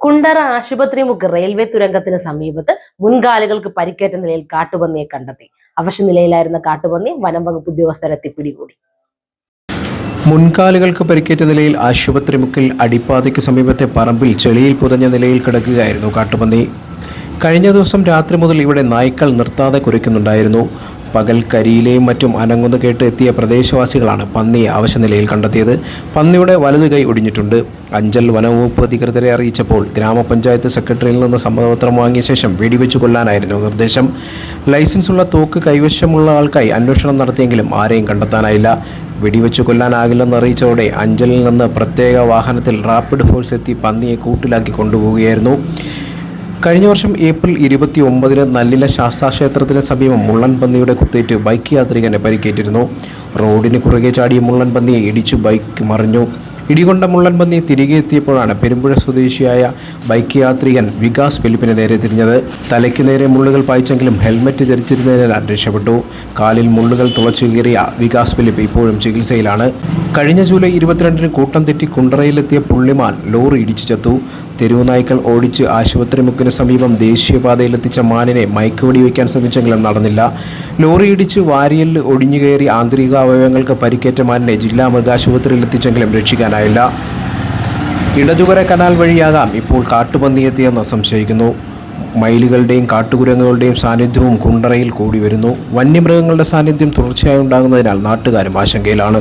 കുണ്ടറ ആശുപത്രി മുക്ക് റെയിൽവേ തുരങ്കത്തിന് സമീപത്ത് മുൻകാലുകൾക്ക് പരിക്കേറ്റ നിലയിൽ കാട്ടുപന്നിയെ കണ്ടെത്തി. അവശ നിലയിലായിരുന്ന കാട്ടുപന്നി വനം വകുപ്പ് ഉദ്യോഗസ്ഥരെത്തി പിടികൂടി മുൻകാലുകൾക്ക് പരിക്കേറ്റ നിലയിൽ ആശുപത്രി മുക്കിൽ അടിപ്പാതയ്ക്ക് സമീപത്തെ പറമ്പിൽ ചെളിയിൽ പുതഞ്ഞ നിലയിൽ കിടക്കുകയായിരുന്നു കാട്ടുപന്നി. കഴിഞ്ഞ ദിവസം രാത്രി മുതൽ ഇവിടെ നായ്ക്കൾ നിർത്താതെ കുരയ്ക്കുന്നുണ്ടായിരുന്നു. പകൽ കരിയിലെയും മറ്റും അനങ്ങുന്നു കേട്ട് എത്തിയ പ്രദേശവാസികളാണ് പന്നിയെ അവശനിലയിൽ കണ്ടെത്തിയത്. പന്നിയുടെ വലതു കൈ ഒടിഞ്ഞിട്ടുണ്ട്. അഞ്ചൽ വനവകുപ്പ് അധികൃതരെ അറിയിച്ചപ്പോൾ ഗ്രാമപഞ്ചായത്ത് സെക്രട്ടറിയിൽ നിന്ന് സമ്മതപത്രം വാങ്ങിയ ശേഷം വെടിവെച്ചു കൊല്ലാനായിരുന്നു നിർദ്ദേശം. ലൈസൻസുള്ള തോക്ക് കൈവശമുള്ള ആൾക്കായി അന്വേഷണം നടത്തിയെങ്കിലും ആരെയും കണ്ടെത്താനായില്ല. വെടിവെച്ചു കൊല്ലാനാകില്ലെന്ന് അറിയിച്ചതോടെ അഞ്ചലിൽ നിന്ന് പ്രത്യേക വാഹനത്തിൽ റാപ്പിഡ് ഫോഴ്സ് എത്തി പന്നിയെ കൂട്ടിലാക്കി കൊണ്ടുപോവുകയായിരുന്നു. കഴിഞ്ഞ വർഷം ഏപ്രിൽ ഇരുപത്തി ഒമ്പതിന് നല്ലില ശാസ്താക്ഷേത്രത്തിന് സമീപം മുള്ളൻ പന്നിയുടെ കുത്തേറ്റ് ബൈക്ക് യാത്രികനെ പരിക്കേറ്റിരുന്നു. റോഡിന് കുറുകെ ചാടിയ മുള്ളൻപന്നിയെ ഇടിച്ചു ബൈക്ക് മറിഞ്ഞു. ഇടികൊണ്ട മുള്ളൻപന്നി തിരികെ എത്തിയപ്പോഴാണ് പെരുമ്പുഴ സ്വദേശിയായ ബൈക്ക് യാത്രികൻ വികാസ് ഫിലിപ്പിന് നേരെ തിരിഞ്ഞത്. തലയ്ക്ക് നേരെ മുള്ളുകൾ പായിച്ചെങ്കിലും ഹെൽമറ്റ് ധരിച്ചിരുന്നതിനാൽ രക്ഷപ്പെട്ടു. കാലിൽ മുള്ളുകൾ തുളച്ചു കീറിയ വികാസ് ഫിലിപ്പ് ഇപ്പോഴും ചികിത്സയിലാണ്. കഴിഞ്ഞ ജൂലൈ ഇരുപത്തിരണ്ടിന് കൂട്ടം തെറ്റി കുണ്ടറയിലെത്തിയ പുള്ളിമാൻ ലോറി ഇടിച്ചു ചത്തു. തെരുവു നായ്ക്കൾ ഓടിച്ച് ആശുപത്രി മുക്കിന് സമീപം ദേശീയപാതയിലെത്തിച്ച മാനിനെ മയക്കുവെടി വയ്ക്കാൻ ശ്രമിച്ചെങ്കിലും നടന്നില്ല. ലോറിയിടിച്ച് വാരിയലിൽ ഒടിഞ്ഞുകയറി ആന്തരിക അവയവങ്ങൾക്ക് പരിക്കേറ്റ മാനിനെ ജില്ലാ മൃഗാശുപത്രിയിൽ എത്തിച്ചെങ്കിലും രക്ഷിക്കാനായില്ല. ഇടതുകര കനാൽ വഴിയാകാം ഇപ്പോൾ കാട്ടുപന്നിയെത്തിയെന്ന് സംശയിക്കുന്നു. മയിലുകളുടെയും കാട്ടുകുരങ്ങുകളുടെയും സാന്നിധ്യവും കുണ്ടറയിൽ കൂടി വരുന്നു വന്യമൃഗങ്ങളുടെ സാന്നിധ്യം തുടർച്ചയായി ഉണ്ടാകുന്നതിനാൽ നാട്ടുകാരും ആശങ്കയിലാണ്.